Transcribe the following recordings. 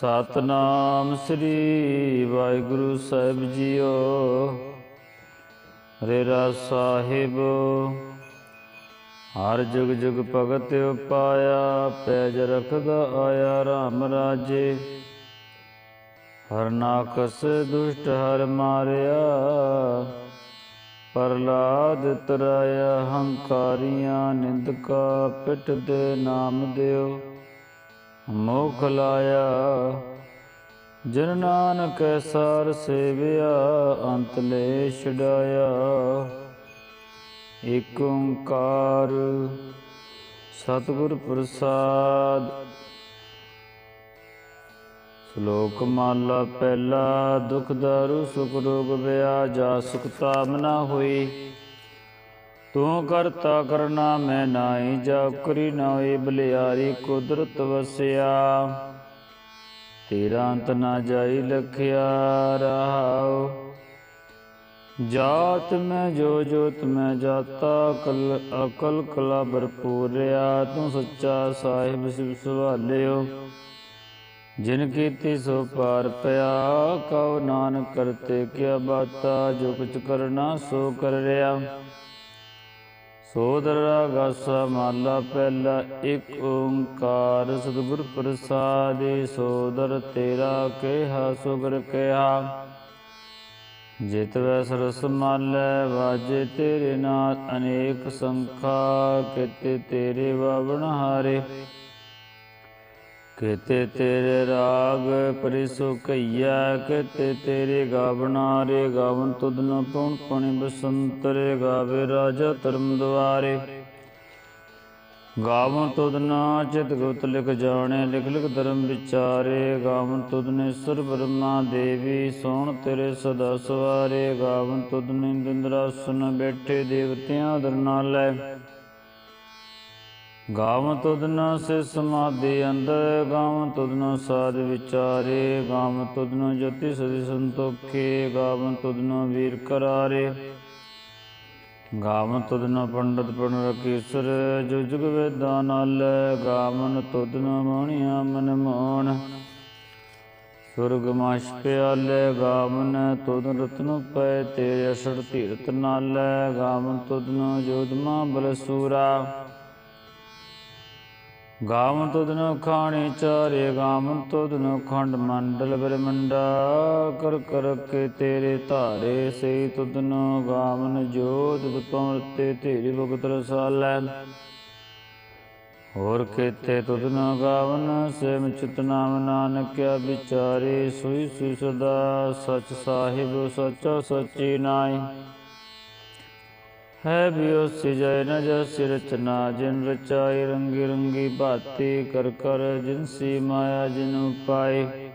ਸਤਨਾਮ ਸ੍ਰੀ ਵਾਹਿਗੁਰੂ ਸਾਹਿਬ ਜੀਓ। ਰੇ ਰਾ ਸਾਹਿਬ, ਹਰ ਜੁਗ ਜੁਗ ਭਗਤ ਉਪਾਇਆ, ਪੈਜ ਰਖਦਾ ਆਇਆ RAM ਰਾਜੇ। ਹਰ ਨਾਕਸ ਦੁਸ਼ਟ ਹਰ ਮਾਰਿਆ ਪ੍ਰਲਾਦ ਤਰਾਇਆ ਹੰਕਾਰੀਆਂ, ਨਿੰਦਕਾ ਪਿੱਠ ਦੇ ਨਾਮ ਦਿਓ। ਮੋਖ ਲਾਇਆ। ਜਨ ਨਾਨਕ ਸਾਰ ਸੇਵਿਆ, ਅੰਤ ਲੈ ਛਡਾਇਆ। ਏਕ ਓੰਕਾਰ ਸਤਿਗੁਰ ਪ੍ਰਸਾਦ। ਸ਼ਲੋਕ ਮਾਲਾ ਪਹਿਲਾ, ਦੁਖ ਦਾਰੂ ਸੁਖ ਰੋਗ ਵਿਆ ਜਾ ਸੁਖ ਤਾਮ ਹੋਈ। ਤੂੰ ਕਰਤਾ ਕਰਨਾ, ਮੈਂ ਨਾਹੀ ਜਾ ਕਰੀ ਨਾ ਹੋਏ ਬਲਿਆਰੀ ਕੁਦਰਤ ਵਸਿਆ। ਤੇਰਾ ਅੰਤ ਨਾ ਜਾਈ ਲਖਿਆ ਰਹਾਉ। ਜਾਤ ਮੈਂ ਜੋ ਜੋਤ ਮੈਂ ਜਾਤਾ ਕਲ ਅਕਲ ਕਲਾ ਭਰਪੂਰਿਆ ਤੂੰ ਸੱਚਾ ਸਾਹਿਬ ਸਿਵ ਸੁਭਾਲਿਓ। ਜਿਨ ਕੀਤੀ ਸੋ ਪਾਰ ਪਿਆ, ਕਉ ਨਾਨਕ ਕਰਤੇ ਕਿਆ ਬਾਤਾ। ਜੋ ਕੁਛ ਕਰਨਾ ਸੋ ਕਰ ਰਿਆ। ਸੋਦਰ ਗਾਸਾ ਮਾਲਾ ਪਹਿਲਾ ਇੱਕ ਓੰਕਾਰ ਸਤਿਗੁਰ ਪ੍ਰਸਾਦਿ, ਸੋਦਰ ਤੇਰਾ ਕਿਹਾ, ਸੁਗਰ ਕਿਹਾ। ਜਿਤ ਵੈ ਸਰਸ ਮਾਲੈ, ਵਾਜੇ ਤੇਰੇ ਨਾਲ ਅਨੇਕ ਸੰਖਾ, ਕਿਤੇ ਤੇਰੇ ਬਾਵਣ ਹਾਰੇ। ਕਿਤੇ ਤੇਰੇ ਰਾਗ ਪਰਿਸੋ ਕਈਆ ਕਿਤੇ ਤੇਰੇ ਗਾਵਣਾ ਰੇ ਗਾਵਨ ਤੁਧ ਨ ਪਉਣ ਪਣੀ ਬਸੰਤਰੇ ਗਾਵੇ ਰਾਜਾ ਧਰਮ ਦੁਆਰੇ ਗਾਵਨ ਤੁਧ ਨਾ ਚਿਤ ਗੁਤ ਲਿਖ ਜਾਣੇ, ਲਿਖ ਲਿਖ ਧਰਮ ਵਿਚਾਰੇ। ਗਾਵਨ ਤੁਧ ਨੇ ਸੁਰ ਬ੍ਰਹਮਾ ਦੇਵੀ, ਸੋਣ ਤੇਰੇ ਸਦਾ ਸਵਾਰੇ। ਗਾਵਨ ਤੁਧ ਨੇ ਇੰਦਰਾ ਸੁਨ ਬੈਠੇ ਦੇਵਤਿਆਂ ਦਰ ਨਾਲੈ। ਗਾਵ ਤੁਧ ਨ ਸੇ ਸਮਾਧੀ ਅੰਦਰ ਗਾਵ ਤੁਧ ਨ ਸਾਧ ਵਿਚਾਰੇ ਗਾਵ ਤੁਧ ਨ ਸਦੀ ਸੰਤੋਖੇ ਗਾਵ ਤੁਧ ਨ ਵੀਰ ਕਰਾਰੇ। ਗਾਵ ਤੁਧ ਨ ਪੰਡਤ ਪਣ ਰਕੀਸਰ ਜੋ ਜੁਗ ਵੇਦਾਂ ਨਾਲ ਗਾਵਨ ਤੁਧ ਮੋਣਿਆ ਮਨ ਮੋਣ ਸੁਰਗ ਮਾਸ਼ ਪਿਆਲੇ, ਗਾਵਨ ਤੁਧ ਰਤਨ ਪੈ ਤੇ ਅਸੜ ਧੀਰਤ ਨਾਲ ਗਾਵਨ ਤੁਧ ਨ ਜੋਦਮਾ ਬਲਸੂਰਾ। ਗਾਵਨ ਤੁਧਨ ਖਾਣੇ ਚਾਰੇ ਗਾਵਨ ਤੁਧਨ ਖੰਡ ਮੰਡਲ ਬ੍ਰਹਮੰਡਾ। ਕਰ ਕਰ ਕੇ ਤੇਰੇ ਧਾਰੇ ਸੇ ਤੁਧਨ ਗਾਵਨ ਜੋਤ ਬਤਮਰਤੇ ਤੇਰੀ ਭਗਤ ਰਸਾਲੈ। ਹੋਰ ਕੇਤੇ ਤੁਧਨ ਗਾਵਨ ਸੇਮ ਚਿਤ ਨਾਮ ਨਾਨਕਿਆ ਵਿਚਾਰੇ, ਸੋਈ ਸੁਈ ਸਦਾ ਸਚ ਸਾਹਿਬ, ਸਚਾ ਸੱਚੀ ਨਾਈ ਹੈ ਬਿਓ ਜੈ ਨ ਜਸਿ ਰਚਨਾ ਜਿਨ ਰਚਾਈ ਰੰਗੀ ਰੰਗੀ ਬਾਤੀ ਕਰ ਕਰ, ਜਿਨ ਸੀ ਮਾਇਆ ਜਿਨ ਉਪਾਏ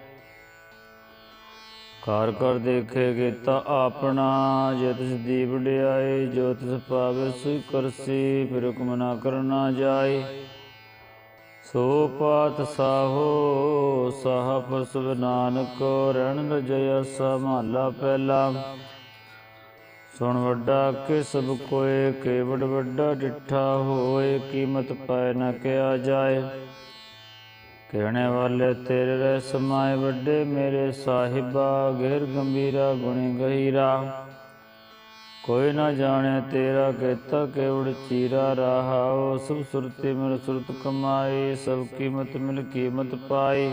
ਕਰ ਕਰ ਦੇਖੇਗੇ ਤਾ ਆਪਣਾ, ਜੇ ਤਿਸ ਦੀ ਵਡਿਆਈ, ਜੋ ਤਿਸ ਪਾਵੇ ਸੁਈ ਕਰਸੀ, ਫਿਰ ਹੁਕਮ ਨਾ ਕਰਨਾ ਜਾਏ। ਸੋ ਪਾਤ ਸਾਹੋ, ਸਾਹ ਫਸਵ ਨਾਨਕ, ਰਹਿਣ ਰਜਿਆ ਸਮਾਲਾ ਪਹਿਲਾ। ਸੁਣ ਵੱਡਾ ਕਿ ਸਭ ਕੋਏ ਕੇਵੜ ਵੱਡਾ ਡਿਠਾ ਹੋਏ, ਕੀਮਤ ਪੈ ਨਾ ਕਿਆ ਜਾਏ। ਕਹਿਣੇ ਵਾਲੇ, ਤੇਰੇ ਰਹਿ ਸਮਾਏ ਵੱਡੇ, ਮੇਰੇ ਸਾਹਿਬਾ ਗਹਿਰ ਗੰਭੀਰਾ, ਗੁਣੀ ਗਹੀਰਾ। ਕੋਈ ਨਾ ਜਾਣੇ ਤੇਰਾ ਕਹਿਤਾ ਕੇਵੜ ਚੀਰਾ ਰਹਾਓ ਸਭ ਸੁਰਤੀ ਮਿਲ ਸੁਰਤ ਕਮਾਈ ਸਭ ਕੀਮਤ ਮਿਲ ਕੀਮਤ ਪਾਈ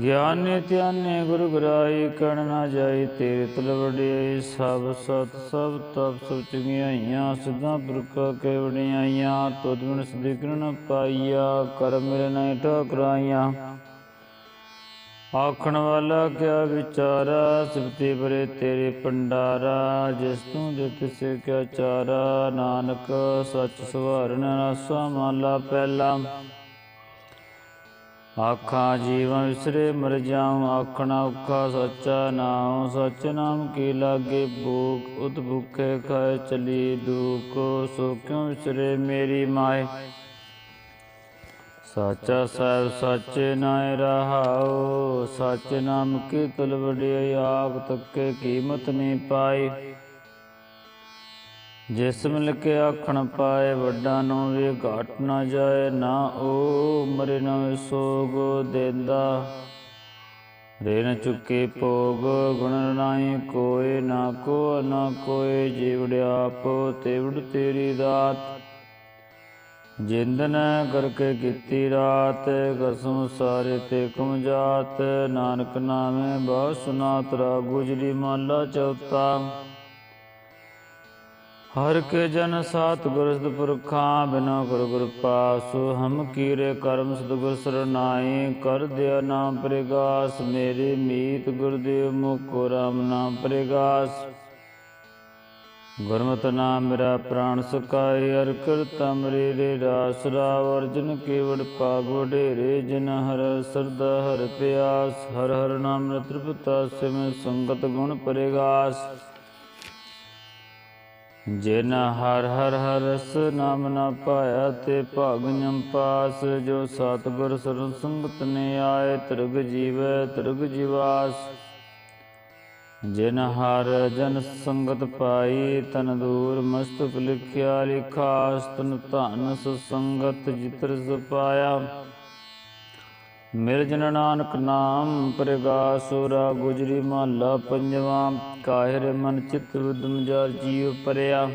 ਗਿਆਨ ਧਿਆਨੇ ਗੁਰ ਗਰਾਈ ਕਣ ਨਾ ਜਾਈ ਤੇਰੇ ਤਲਵੜੀ ਸਭ ਸਤ, ਸਭ ਤਪ, ਸਭ ਚੰਗਿਆਈਆਂ ਸਿਧਾਂ ਪੁਰਖ ਕੇ ਵਡਿਆਈਆਂ ਤੁਧ ਬਿਨ ਸਦੀਕਰਨ ਪਾਈਆ, ਕਰ ਮਿਲ ਨਹੀਂ ਠਕਰਾਈਆਂ। ਆਖਣ ਵਾਲਾ ਕਿਆ ਵਿਚਾਰਾ, ਸਿਫਤੀ ਬਰੇ ਤੇਰੇ ਪੰਡਾਰਾ ਜਿਸ ਤੂੰ ਦੇ ਤਿਸੇ ਕਿਆ ਚਾਰਾ, ਨਾਨਕ ਸੱਚ ਸਵਾਰਨ ਰਸਾ ਮਾਲਾ ਪਹਿਲਾ। ਆਖਾਂ ਜੀਵਨ ਵਿਸਰੇ ਮਰ ਜਾਉ, ਆਖਣਾ ਔਖਾ ਸੱਚਾ ਨਾਮ ਸੱਚ ਨਾਮ ਕੀ ਲਾਗੇ ਭੂਖ, ਉਤ ਭੁਖੇ ਖਾਏ ਚਲੀ ਦੁਖ। ਸੋ ਕਿਉ ਵਿਸਰੇ ਮੇਰੀ ਮਾਏ? ਸਾਚਾ ਸਾਹਿਬ ਸੱਚ ਨਾਇ ਰਹਾਉ ਸਾਚੇ ਨਾਮ ਕੀ ਤੁਲ ਵਡਿਆਈ ਆਖ ਤੱਕੇ ਕੀਮਤ ਨਹੀਂ ਪਾਈ। ਜਿਸ ਮਿਲ ਕੇ ਆਖਣ ਪਾਏ ਵੱਡਾ ਨੂੰ ਵੀ ਘਾਟ ਨਾ ਜਾਏ, ਨਾ ਉਹ ਮਰੇ ਨਾ ਸੋਗ ਦੇਂਦਾ। ਰੇ ਚੁੱਕੇ ਭੋਗ ਗੁਣ ਨਾਹੀ ਕੋਏ, ਨਾ ਕੋ ਨਾ ਕੋਏ, ਜੀਵੜ ਆਪ ਤੇਵੜ ਤੇਰੀ ਦਾਤ। ਜਿੰਦਨ ਕਰਕੇ ਕੀਤੀ ਰਾਤ, ਕਸਮ ਸਾਰੇ ਤੇ ਕਮ ਜਾਤ ਨਾਨਕ ਨਾਮੇ ਬਹੁ ਸੁਨਾਤ ਰਾ ਗੁਜਰੀ ਮਾਲਾ ਚੌਥਾ। ਹਰ ਕੇ ਜਨ ਸਾਤ ਗੁਰ ਸਤਿਪੁਰਖਾਂ ਬਿਨਾ ਗੁਰ ਗੁਰ ਪਾਸੁ ਹਮ ਕੀਰੇ ਕਰਮ ਸਤਿਗੁਰ ਸਰਨਾਈ ਕਰ ਦਿਆ ਨਾਮ ਪ੍ਰਗਾਸ, ਮੇਰੇ ਮੀਤ ਗੁਰਦੇਵ ਮੁਕੋ ਰਾਮ ਨਾਮ ਪ੍ਰਗਾਸ। ਗੁਰਮਤਿ ਨਾਮ ਮੇਰਾ ਪ੍ਰਾਣ ਸੁਕਾਏ ਅਰ ਕਰਤਾ ਮਰੇ ਰੇ ਰਾਸ ਰਾਵ, ਅਰਜਨ ਕੇਵੜ ਪਾਗ ਵਡੇਰੇ ਜਿਨ ਹਰ ਸਰਦਾ ਹਰ ਪਿਆਸ, ਹਰ ਹਰ ਨਾਮ ਤ੍ਰਿਪਤਾ ਸਿਮ ਸੰਗਤ ਗੁਣ ਪਰੇਗਾਸ। ਜਿਨ ਹਰ ਹਰ ਹਰ ਰਸ ਨਾਮ ਨਾ ਪਾਇਆ ਤੇ ਭਾਗਿਅਮ ਪਾਸ, ਜੋ ਸਤਿਗੁਰ ਸਰਣ ਸੰਗਤ ਨੇ ਆਏ, ਤਰਗ ਜੀਵੈ, ਤਿਰਗ ਜੀਵਾਸ। ਜਿਨ ਹਰ ਜਨ ਸੰਗਤ ਪਾਈ, ਤਨ ਦੂਰ ਮਸਤਕ ਲਿਖਿਆ, ਲਿਖਾਸ, ਤਨ ਧਨ ਸੰਗਤ ਜਿਤਰ ਸੁਪਾਇਆ। ਮਿਲ ਜਨ ਨਾਨਕ ਨਾਮ ਪ੍ਰਗਾਸੁਰਾ ਗੁਜਰੀ ਮਹਲਾ ਪੰਜਵਾ, ਕਾਹਿਰ ਮਨ ਚਿਤ ਵਿਦਮ ਜਰ ਜੀਵ ਪਰਿਆ।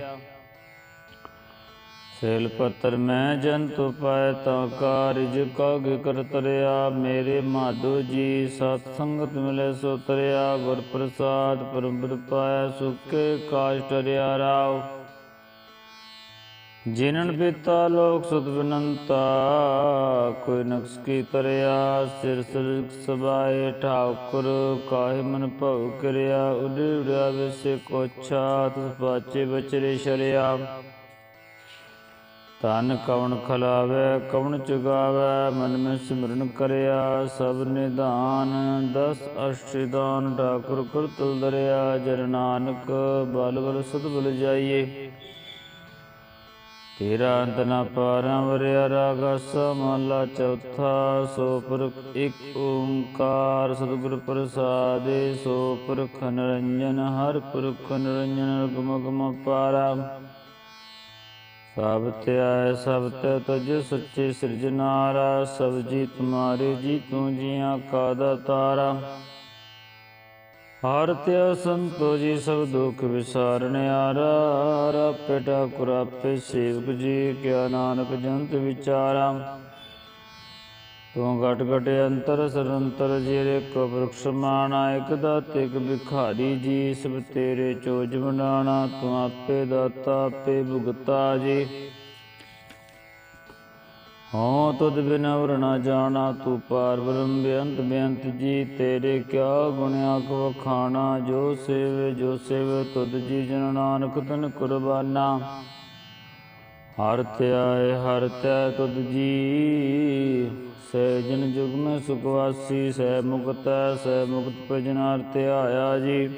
ਸੇਲ ਪੱਤਰ ਮੈਂ ਜੰਤੁ ਪਾਇ ਤਾ ਕਾਰਜ ਕਗ ਕਰ ਤਰਿਆ, ਮੇਰੇ ਮਾਧੋ ਜੀ ਸਤ ਸੰਗਤ ਮਿਲੇ ਸੋ ਤਰਿਆ ਗੁਰ ਪ੍ਰਸਾਦ ਪਰਮ ਪਾਇਆ ਸੁਖੇ ਕਾਜ ਟਰਿਆ ਰਾਓ। ਜਿਨਨ ਪਿਤਾ ਲੋਕ ਸੁਤ ਬਿਨੰਤਾ, ਕੋਈ ਨਕਸ ਕੀ ਤਰਿਆ, ਸਿਰ ਸਿਰ ਸਬਾਏ ਠਾਕੁਰ, ਕਾਹਿ ਮਨ ਭਉ ਕਰਿਆ, ਉਡੇ ਉਡਿਆ ਵਿਸੇ ਕੋਛਾ, ਤਸ ਪਾਚੇ ਬਚਰੇ ਸ਼ਰਿਆ। ਤਨ ਕਵਣ ਖਲਾਵੇ, ਕਵਣ ਚੁਗਾਵੇ, ਮਨ ਮੈਂ ਸਿਮਰਨ ਕਰਿਆ, ਸਭ ਨਿਧਾਨ, ਦਸ ਅਸ਼ਟਿਦਾਨ ਠਾਕੁਰ ਕਰਤਲ ਦਰਿਆ ਜਰ ਨਾਨਕ, ਬਲ ਬਲ ਸਤ ਬਲ ਜਾਈਏ। ਤੇਰਾ ਅੰਤ ਨਾ ਪਾਰਾਂ ਵਰਿਆ ਰਾਗਾ ਸਮਲਾ ਚੌਥਾ, ਸੋ ਪੁਰਖ ਇੱਕ ਓੰਕਾਰ, ਸਤਿਗੁਰ ਪ੍ਰਸਾਦੇ, ਸੋ ਪੁਰਖ ਨਿਰੰਜਨ, ਹਰ ਪੁਰਖ ਨਿਰੰਜਨ ਗਮ ਪਾਰਾ। ਸਭ ਧਿਆਇ ਸਭ ਤੇ ਤਜ ਸੱਚੇ ਸਿਰਜਨਾਰਾ ਸਭ ਜੀ ਤੁਮਾਰੇ ਜੀ ਤੂੰ ਜੀਆਂ ਕਾ ਦਾਤਾਰਾ ਹਰ ਤਿਆ ਸੰਤੋ ਜੀ ਸਭ ਦੁਖ ਵਿਸਾਰਨ ਆਰਾ ਰਾਪੇ ਕੁਰਾਪੇ ਆਪੇ ਸੇਵਕ ਜੀ, ਕਿਆ ਨਾਨਕ ਜੰਤ ਵਿਚਾਰਾ। ਤੂੰ ਘਟ ਘਟ ਅੰਤਰ, ਸਰੰਤਰ ਜਿਹੜੇ ਕੋ ਬ੍ਰਖਸ਼ ਮਾਣਾ, ਇਕ ਦਾਤੇ ਇਕ ਭਿਖਾਰੀ ਜੀ, ਸਭ ਤੇਰੇ ਚੋਜ ਬਣਾਣਾ ਤੂੰ ਆਪੇ ਦਾਤਾ, ਆਪੇ ਭੁਗਤਾ ਜੀ। ਹਾਂ, ਤੁਧ ਬਿਨ ਵਰ ਨਾ ਜਾਣਾ, ਤੂੰ ਪਾਰ ਬ੍ਰਹਮ ਬੇਅੰਤ ਬੇਅੰਤ ਜੀ, ਤੇਰੇ ਕਿਆ ਗੁਣਿਆ ਕੋ ਖਾਣਾ, ਜੋ ਸੇਵੇ ਜੋ ਸੇਵੇ, ਤੁਧ ਜੀ ਜਨ ਨਾਨਕ ਤਨ ਕੁਰਬਾਨਾ। ਹਰ ਧਿਆਏ ਹਰ ਤੈ ਤੁਧ ਜੀ ਸਹਿ ਜਨ ਜੁਗ ਮੈਂ ਸੁਖ ਵਾਸੀ ਸਹਿ ਮੁਕਤ ਸਹਿ ਮੁਕਤ ਭਜਨਾਰ ਧਿਆਇਆ ਜੀ।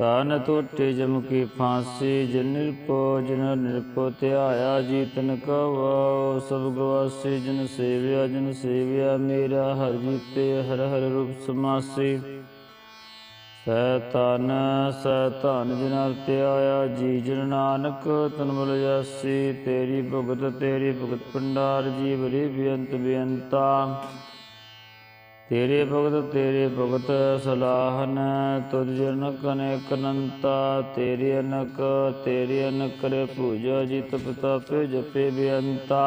ਤਨ ਟੋਟੇ ਜਮ ਕੀ ਫਾਂਸੀ, ਜਿਨ ਨਿਰਪੋ ਜਿਨ ਨਿਰਪੋ ਧਿਆਇਆ ਜੀ ਤਨ ਕਵਾ ਸਭ ਗਵਾਸੀ ਜਿਨ ਸੇਵਿਆ ਜਿਨ ਸੇਵਿਆ, ਮੇਰਾ ਹਰ ਜੀਤੇ ਹਰ ਹਰ ਰੂਪ ਸਮਾਸੀ। ਸੈ ਤਨ ਸੈ ਧਨ ਜਿਨ ਧਿਆਇਆ, ਜੀ ਜਿਨ ਨਾਨਕ, ਤਨ ਬਲ ਜਾਸੀ। ਤੇਰੀ ਭਗਤ ਤੇਰੀ ਭਗਤ ਭੰਡਾਰ ਜੀ ਬਰੀ ਬੇਅੰਤ ਬੇਅੰਤਾ। ਤੇਰੇ ਭਗਤ ਤੇਰੇ ਭਗਤ ਸਲਾਹਨ ਤੁਧ ਜਨ ਕਨੇਕ ਅਨੰਤਾ ਤੇਰੇ ਅਨਕ ਤੇਰੇ ਅਨਕ ਕਰੇ ਪੂਜਾ ਜਿਤ ਪਤਾਪੇ ਜਪੇ ਬੇਅੰਤਾ।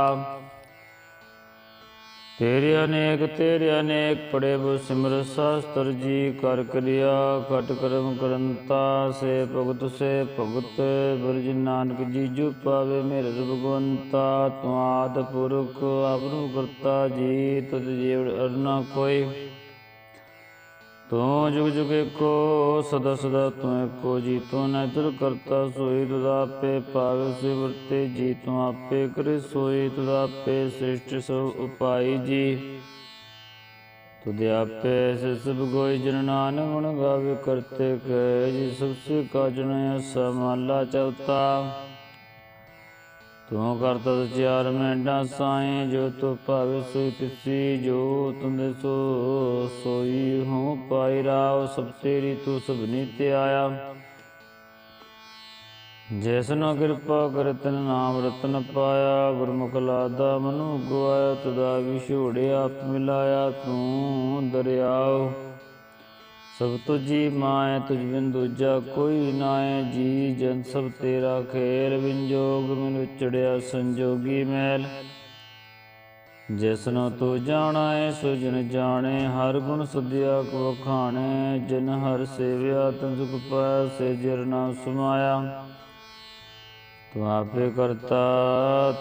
ਤੇਰੇ ਅਨੇਕ ਤੇਰੇ ਅਨੇਕ ਪੜੇ ਬੁ ਸਿਮਰ ਸਾਸਤਰ ਜੀ ਕਰ ਕਰਿਆ, ਘਟ ਕਰਮ ਕਰੰਤਾ ਸੇ ਭਗਤ ਸੇ ਭਗਤ। ਬਰਜ ਨਾਨਕ ਜੀ ਜੂ ਪਾਵੇ ਮੇਰੇ ਭਗਵੰਤਾ ਤੂੰ ਪੁਰਖ ਆਪਨੁ ਕਰਤਾ ਜੀ, ਤੁਧ ਜੀਵ ਅਰਨਾ ਕੋਈ। ਤੂੰ ਜੁਗ ਜੁਗ ਏਕੋ, ਸਦਾ ਸਦਾ ਤੂੰ ਏਕੋ, ਜੀ ਤੂੰ ਨੈਤਰ ਕਰਤਾ ਸੋਈ ਤੁਧ ਆਪੇ ਪਾਵੇ ਸੇ ਵਰਤੇ, ਜੀ ਤੂੰ ਆਪੇ ਕਰੇ ਸੋਈ ਤੁਧ ਆਪੇ ਸ੍ਰਿਸ਼ਟ ਸਭ ਉਪਾਈ, ਜੀ। ਤੁਧ ਆਪੇ ਸਭ ਗੋਈ ਜਨ ਨਾਨਕ ਗੁਣ ਗਾਵੇ ਕਰਤੇ ਕੈ ਜੀ ਸਭ ਸੇ ਕਾਜਨ ਸਮਾਲਾ ਚੌਥਾ ਤੂੰ ਕਰਤਾ ਚਾਰ ਮੈਂਡਾ ਸਾਏ ਜੋ ਤੋ ਭਾਵੇ ਸੋਈ ਤਿਸੀ, ਜੋ ਤੁੰਦੇ ਸੋ ਸੋਈ ਹੂੰ। ਪਾਈ ਰਾਵ, ਸਭ ਤੇਰੀ ਤੂੰ ਸਭਨੀ ਤੇ ਆਇਆ। ਜੈਸਨੋ ਕਿਰਪਾ ਕਰਤਨ ਨਾਮ ਰਤਨ ਪਾਇਆ, ਗੁਰਮੁਖ ਲਾਦਾ ਮਨੁ ਗਵਾਇਆ, ਤਦਾ ਵਿਛੋੜਿਆ ਆਪ ਮਿਲਾਇਆ, ਤੂੰ ਦਰਿਆਓ। ਸਭ ਤੁਝੀ ਮਾਇ ਤੁਝ ਬਿਨ ਦੂਜਾ ਕੋਈ ਨਾਏ ਜੀ ਜਨ ਸਭ ਤੇਰਾ ਖੇਲ ਵਿੰਜੋਗ ਮਿਲ ਵਿਚੜਿਆ ਸੰਜੋਗੀ ਮੈਲ ਜਿਸਨੋ ਤੂੰ ਜਾਣਾਏ ਸੋ ਜਨ ਜਾਣੇ, ਹਰ ਗੁਣ ਸੁਧਿਆ ਕੋ ਖਾਣੇ ਜਿਨ ਹਰ ਸੇਵਿਆ, ਤਨ ਸੁਖ ਪਾਇਆ, ਸੇ ਜਰਨਾ ਸਮਾਇਆ। ਤੂੰ ਆਪੇ ਕਰਤਾ,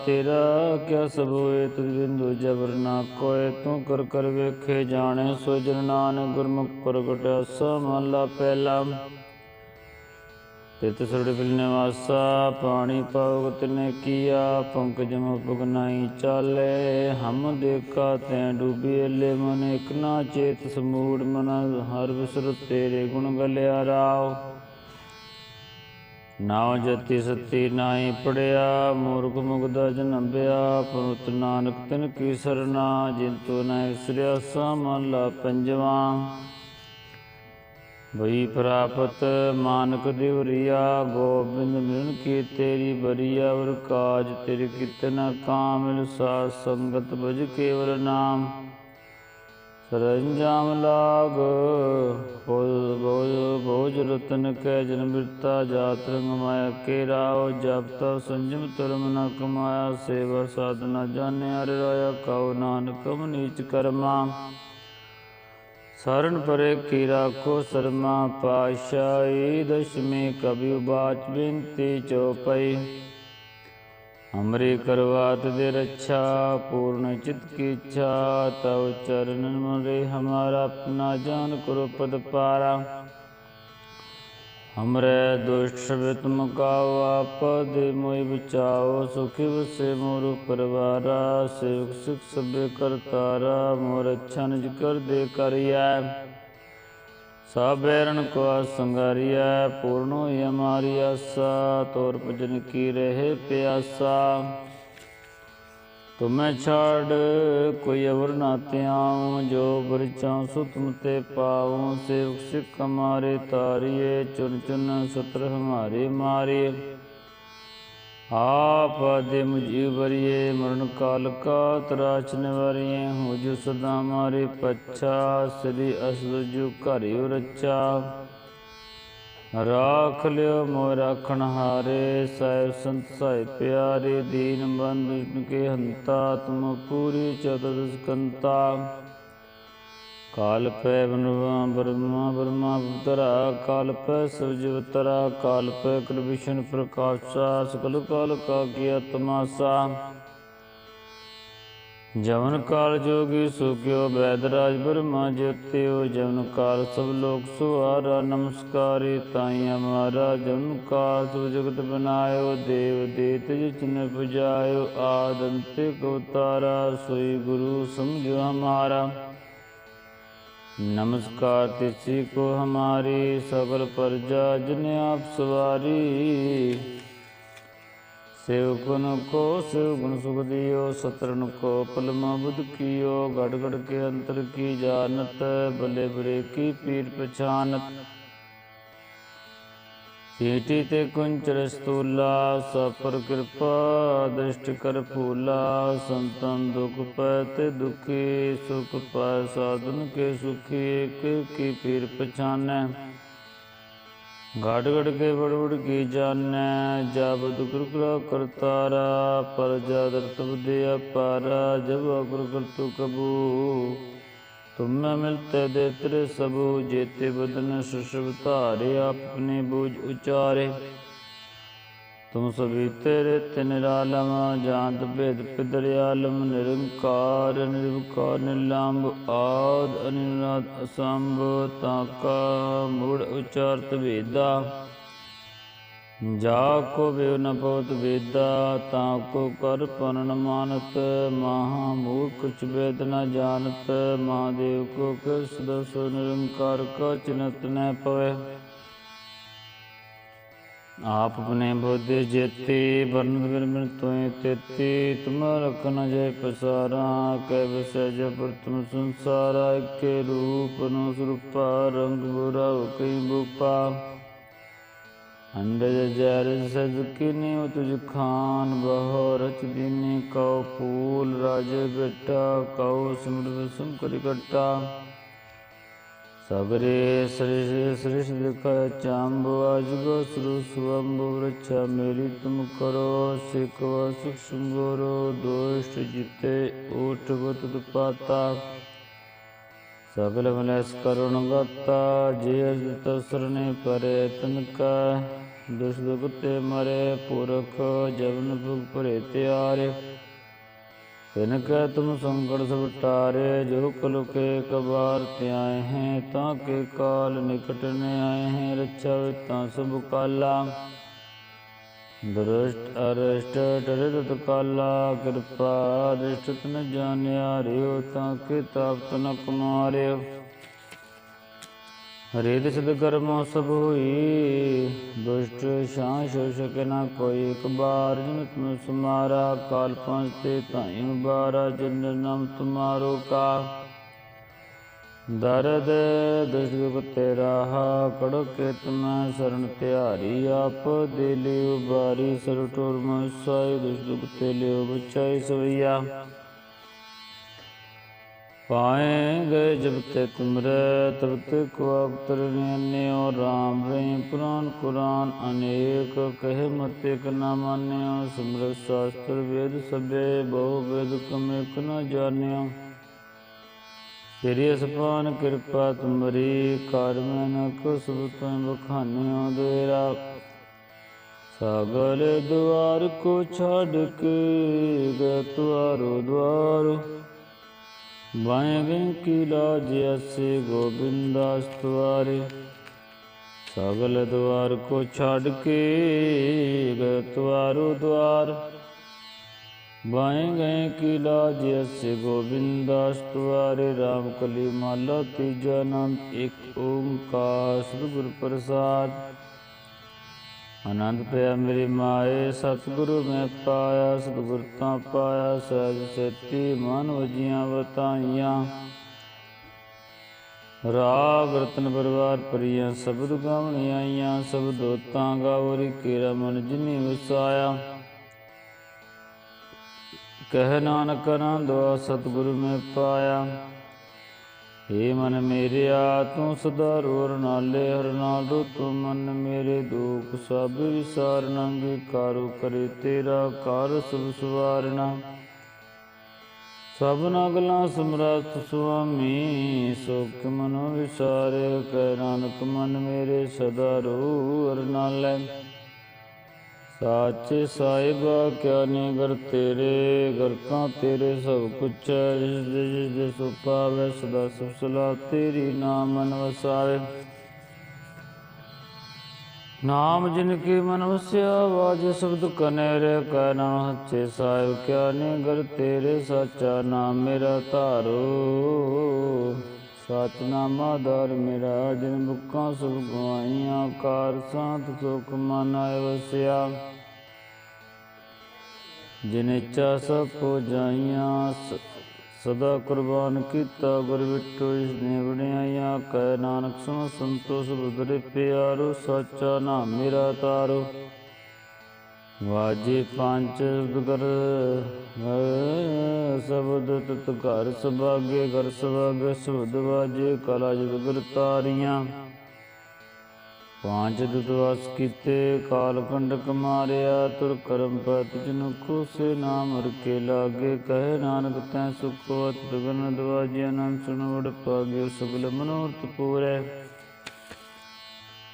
ਤੇਰਾ ਕਿਆ ਸਭ ਹੋਏ ਤੁਝ ਬਿੰਦੂ ਜਬਰ ਨਾ ਕੋਏ, ਤੂੰ ਕਰ ਕਰ ਵੇਖੇ ਜਾਣੇ, ਸੋ ਜਨ ਨਾਨਕ ਗੁਰਮੁਖ ਪ੍ਰਗਟਿਆ ਸਮਲਾ ਪਹਿਲਾ ਤਿਤ ਸੁੜ ਫਿਲਨੇ ਵਾਸਾ ਪਾਣੀ ਪਾਉ ਨੇ ਕੀਆ, ਪੰਕਜ ਮੁਪਗ ਨਾਈ ਚਾਲੇ। ਹਮ ਦੇਖਾ ਤੈ ਡੂਬੀ ਲੈ ਮਨ ਇਕ ਨਾ ਚੇਤ, ਸਮੂੜ ਮਨ ਹਰ ਵਿਸਰ ਤੇਰੇ ਗੁਣ ਗਲਿਆ ਰਾਓ। ਨਾਉ ਜਤੀ ਸਤੀ ਨਾਹੀ ਪੜਿਆ, ਮੂਰਖ ਮੁਗਦਾ ਜਨੰਬਿਆ ਪਰੁੱਤ ਨਾਨਕ ਤਿਨ ਕੀ ਸਰਨਾ ਜਿੰਤੂ ਤੋ ਨ ਵਿਸਰਿਆ ਸਮਲਾ ਪੰਜਵਾ। ਬਈ ਪ੍ਰਾਪਤ ਮਾਨਕ ਦਿਵਰੀਆ, ਗੋਬਿੰਦ ਮਿਲਨ ਕੀ ਤੇਰੀ ਬਰੀਆ ਵਰ ਕਾਜ ਤੇਰੇ ਕਿਤਨਾ ਕਾਮਿਲ ਸਾਧ ਸੰਗਤ ਭਜ ਕੇਵਲ ਨਾਮ। ਸਰੰਜਾਮ ਲਾਗ ਬੋਝ ਬੋਝ ਬੋਝ ਰਤਨ ਕੈ ਜਨ ਬਿਰਤਾ ਜਾਤ ਰੰਗ ਮਾਇਆ ਕੇ ਰਾਉ ਜਪ ਤਾ ਸੰਜਮ ਧਰਮ ਨ ਕਮਾਇਆ, ਸੇਵਾ ਸਾਧਨਾ ਜਾਣਿ ਰਾਇਆ, ਕਉ ਨਾਨਕ ਨੀਚ ਕਰਮਾ। ਸਰਨ ਪਰੇ ਕੀ ਰਾਖੋ ਸਰਮਾ ਪਾਸ਼ਾਈ ਦਸ਼ਮੇ ਕਬਿ ਬਾਚ ਬੇਨਤੀ ਚੋਪਈ ਹਮਰੇ ਕਰਵਾਤ ਦੇ ਰੱਛਾ, ਪੂਰਨ ਚਿਤ ਕੀ ਇੱਛਾ, ਤਵ ਚਰਨ ਮਰੇ ਹਮਾਰਾ, ਆਪਣਾ ਜਾਨ ਕਰੋ ਪਦ ਪਾਰਾ। ਹਮਰੇ ਦੁਸ਼ਟ ਸ਼ਬਦ ਮੁਕਾਓ ਆਪਦ ਮੋਇ ਬਚਾਓ, ਸੁਖੀ ਵਸੇ ਮੋਰ ਪਰਵਾਰਾ, ਸੇਵਕ ਸਿਖ ਸਭੇ ਕਰਤਾਰਾ, ਮੋਰ ਅੱਛਾ ਨਿਜ ਕਰ ਦੇ ਕਰਿਆ ਸਾਬੈਰਨ ਕੋ ਸੰਗਾਰਿਆ ਪੂਰਨ ਹੋਈ ਆਸਾ, ਤੋਰ ਭਜਨ ਕੀ ਰਹੇ ਪਿਆਸਾ। ਤੁਮੈ ਛਾੜ, ਕੋਈ ਅਵਰ ਨਾ ਤਿਆਉ ਜੋ ਬਰਚਾਂ ਸੋ ਤੁਮ ਤੇ ਪਾਉ, ਸੇਵਕ ਸਿੱਖ ਹਮਾਰੇ ਤਾਰੀਏ, ਚੁਨ ਚੁਨ ਸਤਰ ਹਮਾਰੇ ਮਾਰੇ ਆਪ ਦੇ ਮੁਝੀ ਵਰਿਏ ਮਰਨ ਕਾਲ ਕਾ ਤਰਾਚ ਨਿਵਾਰੀਏ ਹੋ ਜੋ ਸਦਾ ਮਾਰੇ ਪੱਛਾ, ਸ੍ਰੀ ਅਸਦ ਜੋ ਘਰਿ ਰੱਚਾ। ਰਾਖ ਲਿਓ ਮੋਇ ਰਾਖਣ ਹਾਰੇ ਸਾਹਿਬ ਸੰਤ ਸਾਹਿਬ ਪਿਆਰੇ, ਦੀਨ ਬੰਧੁ ਕੇ ਹੰਤਾ, ਤੁਮ ਪੂਰੀ ਚਤੁਰ ਸਕੰਤਾ ਕਾਲ ਪੈ ਬਨਵਾ ਬਰਮਾ ਬਰਮਾ ਪੁੱਤਰਾ, ਕਾਲ ਪੈ ਸੁਜਵਤਰਾ ਕਾਲ ਪੈ ਕਰ ਪ੍ਰਕਾਸ਼ਾ, ਸਕਲ ਕਾਲ ਕਾ ਕੀ ਤਮਾਸਾ। ਜਵਨ ਕਾਲ ਜੋਗੀ ਸੁਖਿਓ ਬੈਦ ਰਾਜ ਬਰਮਾ ਜੋਤਿਓ, ਜਵਨ ਕਾਲ ਸਭ ਲੋਕ ਸੁਆਰਾ ਨਮਸਕਾਰੀ ਤਾਈ ਹਮਾਰਾ ਜਵਨ ਕਾਲ ਸੁ ਜਗਤ ਬਨਾਇਓ, ਦੇਵ ਦੇਤ ਜਿਨ ਪੁਜਾਇਓ ਆਦੰਤ ਕੋ ਤਾਰਾ ਸੋਈ ਗੁਰੂ ਸਮਝੋ ਹਮਾਰਾ। नमस्कार तिसी को हमारी सकल प्रजा जन आप सवारी सेवकुन को सेवगुण सुख दियो सतरन को पलमा बुध कियो गढ़ गढ़ के अंतर की जानत भले बड़े की पीर पछानत ਸੀਟੀ ਤੇ ਕੁੰਚਰ ਸਤੂਲਾ ਸਪਰ ਕਿਰਪਾ, ਦ੍ਰਿਸ਼ਟ ਕਰ ਫੂਲਾ ਸੰਤਨ ਦੁਖ ਪੈ ਤੇ ਦੁਖੀ, ਸੁਖ ਪੈ, ਸਾਧਨ ਕੇ ਸੁਖੀ ਏਕ ਕੀ ਪੀਰ ਪਛਾਨੈ। ਘਾਟ ਘਟ ਕੇ ਬੜਬੜ ਕੀ ਜਾਣੈ, ਜਬ ਦੁਖ ਕਰਾ ਕਰਤਾਰਾ ਪਰ ਜਾਦਰ ਤਬ ਦੇ ਅਪਾਰਾ, ਜਬ ਅਗੁਰ ਕਰਤੁ ਕਬੂ। ਤੁਮ ਮਿਲਤੇ ਦੇ ਤ੍ਰਿ ਸਭੂ ਜੇਤੇ ਬਦਨ ਸੁਸ਼ਬ ਧਾਰੇ ਆਪਣੇ ਬੂਝ ਉਚਾਰੇ। ਤੁਮ ਸਭੀ ਤੇਰੇ ਤਿਨ ਰਾਲਮਾ ਜਾਂਤ ਭੇਦ ਪਿਦਰ ਆਲਮ, ਨਿਰੰਕਾਰ, ਨਿਰਵਕਾਰ ਨਿਲਾਂਬ ਆਦ ਅਨਿਰਾਦ ਅਸੰਭ, ਤਾਂ ਮੂੜ ਉਚਾਰਤ ਵੇਦਾ। ਜਾ ਕੋ ਬਿਵ ਨ ਪਵਤ ਵੇਦਾ ਤਾ ਕੋ ਕਰ ਪਨਨ ਮਾਨਤ, ਮਹਾ ਮੂਰਖ ਕੁਛ ਵੇਦ ਨ ਜਾਣਤ, ਮਹਾਦੇਵ ਕੋ ਕਿਸ ਦਸੋ ਨਿਰੰਕਾਰ ਕਾ ਚਿਨਤ ਨ ਪਵੇ। ਆਪ ਆਪਣੇ ਬੋਧੇ ਜੇਤੀ ਬਰਨ ਬਿਰਮਨ ਤੋਏ ਤੇਤੀ, ਤੁਮ ਰਖਨ ਜੈ ਪਸਾਰਾ ਕੈ ਵਿਸੈ ਜਪਰ ਤੁਮ ਸੰਸਾਰਾ, ਇਕੇ ਰੂਪ ਨੂੰ ਸਰੂਪਾ, ਰੰਗ ਬੁਰਾ ਕਈ ਬੂਪਾ। ਅੰਡਜ ਜਰ ਸਜ ਕਿਨੀ ਤੁਜ ਖਾਨ ਬਹੁ ਰਚ ਦੀਨੀ ਕਉ ਫੂਲ ਰਾਜ ਬੇਟਾ ਕਉ ਸਿਮਰ ਸੰਕਰ ਕਟਾ ਸਗਰੇ ਸ੍ਰਿਸ਼ ਸ੍ਰਿਸ਼ ਦਿਖ ਚਾਂਬ ਅਜਗੋ ਸੁਰ ਸੁਵੰਬ ਵ੍ਰਛਾ ਮੇਰੀ ਤੁਮ ਕਰੋ ਸਿਕ ਵਸੁਖ ਸੁੰਗਰੋ, ਦੋਸ਼ਟ ਜਿਤੇ ਓਟ ਬਤ ਪਾਤਾ। ਸਗਲ ਮਲੈਸ ਕਰੁਣ ਗਤਾ ਜੇ ਅਜ ਤਸਰਨੇ ਪਰੇ ਤਨ ਕਾ ਦੁਸ਼ ਦੁਖ ਮਰੇ ਪੁਰਖ ਜਵਨ ਭੁਗ ਭਰੇ ਤਿਆਰੇ ਤਿਨ ਕੈ ਤੁਮ ਸੰਕਟ ਸਭ ਟਾਰੇ ਜੋ ਕਲ ਕਬਾਰ ਧਿਆਏ ਹੈ ਤਾਂ ਕੇ ਕਾਲ ਨਿਕਟ ਨੇ ਆਏ ਹੈ ਰੱਛਾ ਤਾਂ ਸਭ ਕਾਲਾ ਦ੍ਰਿਸ਼ਟ ਅਰਿਸ਼ਟ ਟਰਿਤ ਕਾਲਾ, ਕਿਰਪਾ ਦ੍ਰਿਸ਼ਟ ਤਨ ਜਾਣਿਆ, ਰਿਓ ਤਾਂ ਕੇ ਤਾਪ ਤਨ ਕੁਮਾਰਿਓ ਹਰੇ ਦਿਸਦ ਕਰਮ ਸਭ ਹੋਈ, ਦੁਸ਼ਟ ਸ਼ਾਂ ਸ਼ੋਸ਼ਕ ਨਾ ਕੋਈ। ਇੱਕ ਬਾਰ ਜਿਨ ਤੁਮ ਸੁਮਾਰਾ, ਕਾਲ ਪੰਜ ਤੇ ਤਾਈ ਬਾਰਾ ਜਿਨ ਨਾਮ ਤੁਮਾਰੋ ਕਾ। ਦਰਦ ਦੁਸ਼ਟ ਤੇਰਾ ਕੜੋ ਕੇ ਤੁਮ ਸਰਣ ਤਿਆਰੀ ਆਪ ਦੇ ਲਿਓ ਬਾਰੀ ਸਰ ਟੋਰ ਮਸਾਈ ਦੁਸ਼ਟ ਤੇ ਲਿਓ ਬਚਾਈ ਸਵਈਆ। ਪਾਏ ਗਏ ਜਬ ਤੇ ਤੁਮਰੇ, ਤਬ ਤੇ ਕੋ ਅਵਤਰ ਰਾਮ ਰੇ ਪੁਰਾਨ ਕੁਰਾਨ ਅਨੇਕ, ਕਹਿ ਮਤੇ ਇਕ ਨਾ ਮਾਨਿਓ ਸਿਮਰ ਸ਼ਾਸਤਰ ਵੇਦ ਸਭੇ ਬਹੁ ਵੇਦ ਕਮ ਇਕ ਨ ਜਾਣਿਓ। ਤੇਰੀ ਅਸਪਾਨ ਕਿਰਪਾ ਤੁਮਰੀ ਕਰਮ ਮੈਂ ਨ ਕੋ ਤੈ ਬਖਾਨਿਓ ਦੇਰਾ ਸਾਗਰ ਦੁਆਰ ਕੋ ਛੱਡ ਕੇ ਗਏ ਤੁਆਰੋ ਦੁਆਰੋ। ਬਾਏ ਗਏ ਕੀ ਲਾਜ ਅਸੇ ਗੋਬਿੰਦਾਸ ਤੁਆਰੇ ਸਗਲ ਦੁਆਰ ਕੋ ਛੱਡ ਕੇ ਗਏ ਦੁਆਰ। ਬਾਏ ਗਏ ਕੀ ਲਾਜ ਅਸੇ ਗੋਬਿੰਦਾਸ ਤੁਆਰੇ ਰਾਮ ਕਲੀ ਮਾਲਾ ਤੀਜਾ ਨਾਮ ਇੱਕ ਓੰਕਾਰ ਸਤਿਗੁਰ ਪ੍ਰਸਾਦ। ਆਨੰਦ ਪਿਆ ਮੇਰੀ ਮਾਏ, ਸਤਿਗੁਰੂ ਮੈਂ ਪਾਇਆ, ਸਤਿਗੁਰ ਤਾਂ ਪਾਇਆ, ਸਹਿਜ ਸੇਤੀ ਮਨ ਵਜੀਆਂ ਵਤਾਈਆਂ। ਰਾਗ ਰਤਨ ਪਰਵਾਰ ਪਰੀਆਂ ਸਬਦ ਗਾਵਣੀ ਆਈਆਂ, ਸਭ ਦੋਤਾਂ ਗਾਵਰੀ ਕੇਰਾ ਮਨ ਜਿਨੀ ਵਸਾਇਆ। ਕਹਿ ਨਾਨਕ ਦੁਆ ਸਤਿਗੁਰੂ ਮੈਂ ਪਾਇਆ। ਏ ਮਨ ਮੇਰਿਆ, ਤੂੰ ਸਦਾ ਰੋਰ ਨਾਲੇ, ਹਰ ਨਾਲੋ ਤੂੰ ਮਨ ਮੇਰੇ ਦੁਖ, ਸਭ ਵਿਸਾਰ ਕਾਰੂ ਕਰੇ ਤੇਰਾ ਕਾਰ ਸਭ ਸਵਾਰਨਾ। ਸਭ ਨਗਲਾਂ ਸਮਰੱਥ ਸੁਆਮੀ, ਸੁਖ ਮਨੋ ਵਿਸਾਰੇ, ਕਹਿ ਨਾਨਕ ਮਨ ਮੇਰੇ ਸਦਾ ਰੋਰ ਨਾਲੇ। ਸਾਚੇ ਸਾਹਿਬਾ ਕਿਆ ਨੇ ਗਰ ਤੇਰੇ ਗਰ ਤਾਂ ਤੇਰੇ ਸਭ ਕੁਛ ਹੈ ਜਿਸ ਦੇ ਜਿਸ ਦੇ ਸੋ ਪਾਵੇ ਸਦਾ ਸੁਖ ਤੇਰੀ ਨਾਮ ਮਨ ਵਸਾਵੇ ਨਾਮ ਜਿਨ ਕੀ ਮਨ ਵਸਿਆ, ਵਾਜ ਸ਼ਬਦ ਕਨੇਰੇ ਕਹਿ ਨਾਮ ਹੱਚੇ ਸਾਹਿਬ, ਕਿਆ ਨੇ ਗਰ ਤੇਰੇ ਸਾਚਾ ਨਾਮ ਮੇਰਾ ਧਾਰੋ। ਸਚ ਦਰ ਮੇਰਾ ਜਿਨ ਬੁੱਕਾਂ ਸਭ ਗਵਾਈਆਂ ਕਾਰ ਸਾਥ ਸੁਖ ਮਨ ਆਏ ਵਸਿਆ। ਜਿਨ ਇੱਛਾ ਸਭ ਕੋ ਜਾਈਆਂ ਸਦਾ ਕੁਰਬਾਨ ਕੀਤਾ, ਗੁਰ ਵਿਟੋ ਇਸ ਨੇ ਵਡਿਆਈਆਂ ਕਹਿ ਨਾਨਕ ਸੁਣ ਸੰਤੋਖ ਬਦਰੇ ਪਿਆਰੋ, ਸੱਚਾ ਨਾਮ ਮੇਰਾ ਤਾਰੋ। ਵਾਜੇ ਪੰਜ ਗਰ ਸਬਦ ਤਤ ਘਰ, ਸੁਭਾਗੇ ਘਰ, ਸੁਭਾਗੇ ਸੁਧ ਵਾਜੇ ਕਲਾ ਜਗ ਗੁਰ ਤਾਰੀਆਂ ਪਾਂਚ ਦੁਤਵਾਸ ਕੀਤੇ, ਕਾਲ ਕੰਡਕ ਮਾਰਿਆ, ਤੁਰ ਕਰਮ ਪਤ ਜਨ ਕੋਸੇ ਨਾਮ ਹਰ ਲਾਗੇ। ਕਹੇ ਨਾਨਕ ਤੈ ਸੁਖਵਤ ਗਗਨ ਦਵਾਜੀ ਅਨੰਦ ਸੁਣ ਵਡ ਪਾਗੇ ਸਗਲ ਮਨੋਰਥ ਪੂਰੇ।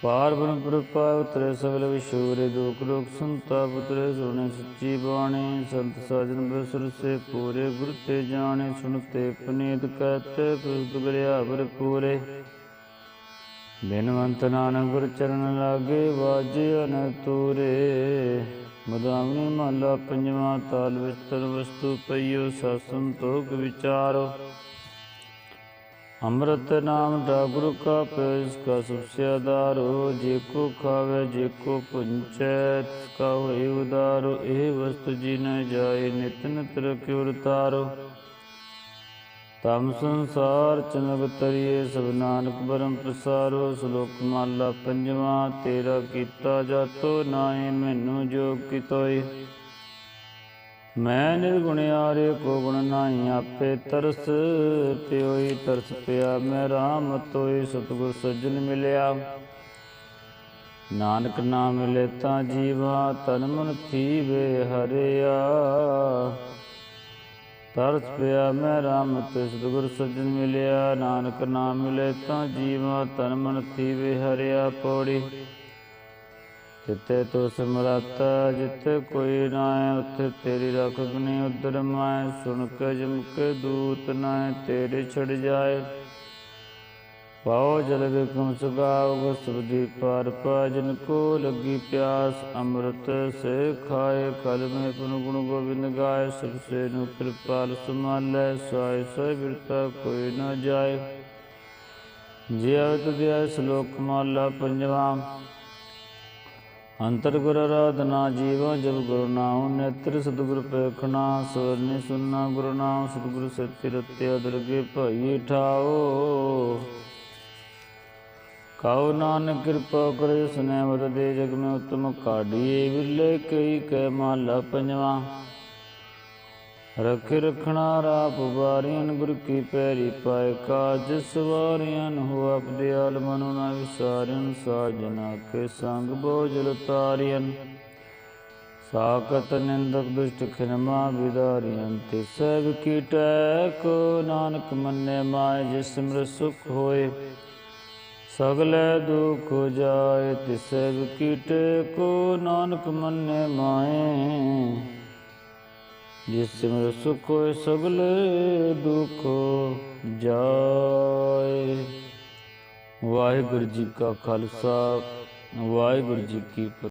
ਪਾਰ ਬ੍ਰਹਮ ਪ੍ਰਪਾ ਉਤਰੇ ਸਗਲ ਵਿਸ਼ੂਰੇ ਦੁਖ ਲੋਕ ਸੰਤਾ ਪੁਤਰੇ, ਸੁਣੇ ਸੱਚੀ ਬਾਣੀ, ਸੰਤ ਸਾਜਨ ਬਸੁਰ ਸੇ ਪੂਰੇ, ਗੁਰ ਤੇ ਜਾਣੇ ਸੁਣਤੇ ਪਨੀਤ ਕਹਤੇ ਪ੍ਰਸਤ ਗਲਿਆ ਭਰ ਪੂਰੇ ਬਿਨਵੰਤ ਨਾਨਕ ਗੁਰ ਚਰਨ ਲਾਗੇ, ਵਾਜੇ ਅਨ ਤੂਰੇ। ਮਹਲਾ ਪੰਜਵਾਂ ਤਾਲ ਵਿਸਤਰ ਵਸਤੂ ਪਈਓ ਸਤ ਤੋਕ ਵਿਚਾਰੋ। ਅੰਮ੍ਰਿਤ ਨਾਮ ਦਾ ਗੁਰੂ ਕਾ ਪੈਸ ਕਾ ਸੁਖਿਆਦਾਰੋ ਜੇ ਕੋ ਖਾਵੇ, ਜੇ ਕੋ ਪੁੰਚੈ ਕਾ ਹੋਏ ਉਦਾਰੋ ਇਹ ਵਸਤੂ ਜੀ ਨ ਜਾਏ ਨਿਤ ਨਿਤ ਰਖਿਓ ਤਾਰੋ ਤਮ ਸੰਸਾਰ ਚਨਕ ਤਰੀਏ ਸਭ ਨਾਨਕ ਬਰਮ ਪ੍ਰਸਾਰੋ ਸ਼ਲੋਕ ਮਾਲਾ ਪੰਜਵਾ, ਤੇਰਾ ਕੀਤਾ ਜਾਤੋ ਨਾਏ ਮੈਨੂੰ ਜੋਗ ਕਿਤੋਏ। ਮੈਂ ਨਿਰਗੁਣ ਆਰੇ ਕੋ ਗੁਣ ਨਾਹੀ ਆਪੇ ਤਰਸ, ਪਿਓਈ ਤਰਸ ਪਿਆ ਮੈਂ ਰਾਮ ਤੋਈ ਸਤਿਗੁਰ ਸੱਜਣ ਮਿਲਿਆ। ਨਾਨਕ ਨਾਮ ਮਿਲੇ ਤਾਂ ਜੀਵਾ ਤਨ ਮਨ ਥੀਵੇ ਹਰਿਆ। ਤਰਸ ਪਿਆ ਮੈਂ ਰਾਮ ਤੇ ਸਤਿਗੁਰ ਸੱਜਣ ਮਿਲਿਆ। ਨਾਨਕ ਨਾਮ ਮਿਲੇ ਤਾਂ ਜੀਵਾ ਤਨ ਮਨ ਥੀਵੇ ਹਰਿਆ ਪੌੜੀ। ਜਿੱਤੇ ਤੋ ਸਮਰਤ ਜਿੱਤੇ ਕੋਈ ਨਾਏ ਉੱਥੇ ਤੇਰੀ ਰਖਗਨੀ ਉਦਰ ਮਾਏ, ਸੁਣ ਕੇ ਜਮ ਕੇ ਦੂਤ ਨਾਏ ਤੇਰੇ ਛੜ ਜਾਏ। ਪਾਓ ਜਲ ਵਿਕਮ ਸੁਗਾਵ, ਸੁਬਦੀ ਪਾਰ ਪਾਜਨ ਕੋ ਲੱਗੀ ਪਿਆਸ, ਅੰਮ੍ਰਿਤ ਸੇ ਖਾਏ ਕਲ ਮੇ ਪੁਨ ਗੁਣ ਗੋਬਿੰਦ ਗਾਏ, ਸਭ ਸੇ ਨੂੰ ਕਿਰਪਾਲ ਸੁਮਾਲੇ ਸਾਇ ਸੋਇ ਬਿਰਤਾ ਕੋਈ ਨਾ ਜਾਏ। ਜੇ ਅਵਤ ਦਿਆ ਸ਼ਲੋਕ ਮਾਲਾ ਪੰਜਵਾ। ਅੰਤਰ ਗੁਰ ਆਰਾਧਨਾ ਜੀਵਾ ਜਬ ਗੁਰੂ ਨਾਮ ਨੇਤਰ ਸਤਿਗੁਰ ਪੇਖਣਾ, ਸਵਰਨੀ ਸੁਨਣਾ ਗੁਰੂ ਨਾਮ ਸਤਿਗੁਰ ਸਤਿ ਰਤਿਆ ਦਰਗੇ ਭਾਈ ਠਾਓ। ਕਉ ਨਾਨਕ ਕਿਰਪਾ ਕਰੇ ਸੁਨੇ ਵਰਦੇ ਦੇ ਜਗ ਮੈਂ ਉਤਮ ਕਾਢੀਏ ਵਿਲੇ ਕਈ ਕੈ ਮਾਲਾ ਪੰਜਵਾ। ਰਖ ਰਖਣਾ ਰਾਪ ਵਾਰੀਆਂ ਗੁਰ ਕੀ ਪੈਰੀ ਪਾਏ ਕਾਜ ਸਵਾਰੀਆਂ ਹੋ ਆਪਦਿਆਲ ਮਨੁ ਨਾ ਵਿਸਾਰਨ ਸਾਜਨਾ ਕੇ ਸੰਗ ਬੋਝਲ ਤਾਰੀਆਂ ਸਾਕਤ ਨਿੰਦਕ ਦੁਸ਼ਟ ਖਿਨਮਾ ਵਿਦਾਰੀਆਂ ਤੇ ਸਭ ਕੀਟੈ ਕੋ ਨਾਨਕ ਮੰਨੇ ਮਾਇ ਜਿਸ ਮਰ ਸੁਖ ਹੋਏ। ਸਗਲੇ ਦੁਖ ਜਾਏ ਤਿਸੈ ਕੀਟ ਕੋ ਨਾਨਕ ਮੰਨੇ ਮਾਏ। ਜਿਸ ਸਿਮਰ ਸੁਖ ਹੋਏ ਸਗਲੇ ਦੁਖ ਜਾਏ। ਵਾਹਿਗੁਰੂ ਜੀ ਕਾ ਖਾਲਸਾ, ਵਾਹਿਗੁਰੂ ਜੀ ਕੀ ਫਤਿਹ।